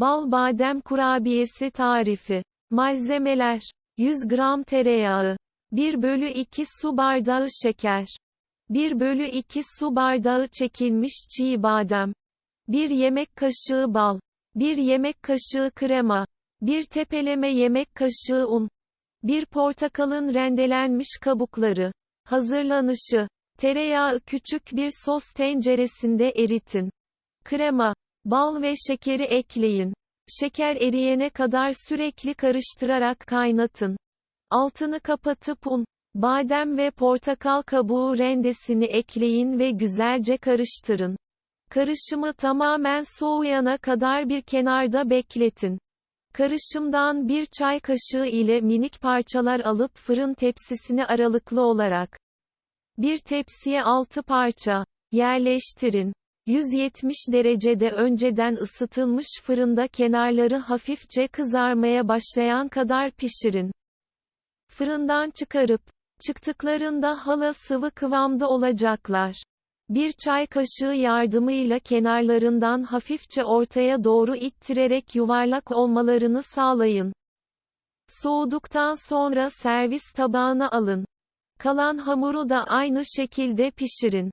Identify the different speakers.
Speaker 1: Bal badem kurabiyesi tarifi. Malzemeler. 100 gram tereyağı. 1 bölü 2 su bardağı şeker. 1 bölü 2 su bardağı çekilmiş çiğ badem. 1 yemek kaşığı bal. 1 yemek kaşığı krema. 1 tepeleme yemek kaşığı un. 1 portakalın rendelenmiş kabukları. Hazırlanışı. Tereyağı küçük bir sos tenceresinde eritin. Krema, bal ve şekeri ekleyin. Şeker eriyene kadar sürekli karıştırarak kaynatın. Altını kapatıp un, badem ve portakal kabuğu rendesini ekleyin ve güzelce karıştırın. Karışımı tamamen soğuyana kadar bir kenarda bekletin. Karışımdan bir çay kaşığı ile minik parçalar alıp fırın tepsisine aralıklı olarak bir tepsiye 6 parça yerleştirin. 170 derecede önceden ısıtılmış fırında kenarları hafifçe kızarmaya başlayan kadar pişirin. Fırından çıkarıp, çıktıklarında hala sıvı kıvamda olacaklar. Bir çay kaşığı yardımıyla kenarlarından hafifçe ortaya doğru ittirerek yuvarlak olmalarını sağlayın. Soğuduktan sonra servis tabağına alın. Kalan hamuru da aynı şekilde pişirin.